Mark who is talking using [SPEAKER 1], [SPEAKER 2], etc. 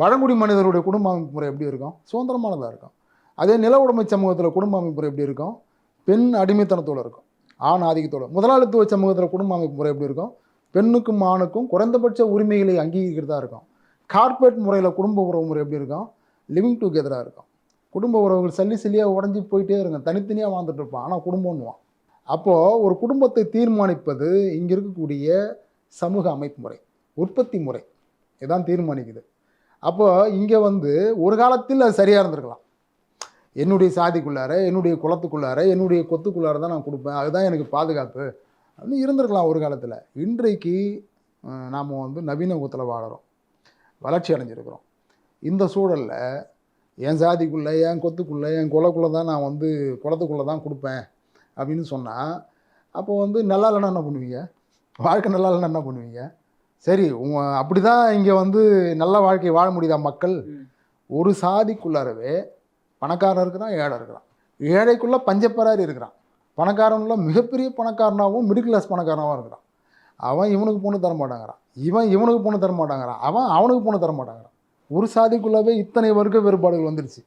[SPEAKER 1] பழங்குடி மனிதருடைய குடும்ப அமைப்பு முறை எப்படி இருக்கும்? சுதந்திரமானதாக இருக்கும். அதே நில உடைமை சமூகத்தில் குடும்ப அமைப்பு முறை எப்படி இருக்கும்? பெண் அடிமைத்தனத்தோடு இருக்கும். ஆண் ஆதிக்கத்தோடு. முதலாளித்துவ சமூகத்தில் குடும்ப அமைப்பு முறை எப்படி இருக்கும்? பெண்ணுக்கும் ஆணுக்கும் குறைந்தபட்ச உரிமைகளை அங்கீகரிக்கிறதா இருக்கும். கார்ப்பரேட் முறையில் குடும்ப உறவு முறை எப்படி இருக்கும்? லிவிங் டுகெதராக இருக்கும். குடும்ப உறவுகள் சல்லி சல்லியாக உடஞ்சி போயிட்டே இருக்கும் தனித்தனியாக வாழ்ந்துட்டு இருப்பான். ஆனால் குடும்பம்னுவான். அப்போது ஒரு குடும்பத்தை தீர்மானிப்பது இங்கே இருக்கக்கூடிய சமூக அமைப்பு முறை உற்பத்தி முறை. இதான் தீர்மானிக்குது. அப்போது இங்கே வந்து ஒரு காலத்தில் அது சரியாக இருந்திருக்கலாம். என்னுடைய சாதிக்குள்ளார என்னுடைய குளத்துக்குள்ளார என்னுடைய கொத்துக்குள்ளார தான் நான் கொடுப்பேன். அதுதான் எனக்கு பாதுகாப்பு. அப்படின்னு இருந்திருக்கலாம் ஒரு காலத்தில். இன்றைக்கு நாம் வந்து நவீன யுகத்தில் வாழறோம். வளர்ச்சி அடைஞ்சிருக்கிறோம். இந்த சூழலில் என் சாதிக்குள்ளே என் கொத்துக்குள்ளே என் குலக்குள்ளே தான் நான் வந்து குளத்துக்குள்ளே தான் கொடுப்பேன் அப்படின்னு சொன்னால் அப்போ வந்து நல்லா இல்லைன்னா என்ன பண்ணுவீங்க? வாழ்க்கை நல்லா இல்லைன்னா என்ன பண்ணுவீங்க? சரி உங்க அப்படி தான் இங்கே வந்து நல்ல வாழ்க்கை வாழ முடியுதா மக்கள். ஒரு சாதிக்குள்ளாரவே பணக்காரன் இருக்கிறான் ஏழை இருக்கிறான். ஏழைக்குள்ளே பஞ்சப்பராரி இருக்கிறான். பணக்காரனுள்ள மிகப்பெரிய பணக்காரனாகவும் மிடில் கிளாஸ் பணக்காரனாகவும் இருக்கிறான். அவன் இவனுக்கு பொண்ணு தர மாட்டாங்கிறான். இவன் இவனுக்கு பொண்ணு தர மாட்டாங்கிறான். அவன் அவனுக்கு பொண்ணு தர மாட்டாங்கிறான். ஒரு சாதிக்குள்ளவே இத்தனை வர்க்க வேறுபாடுகள் வந்துடுச்சு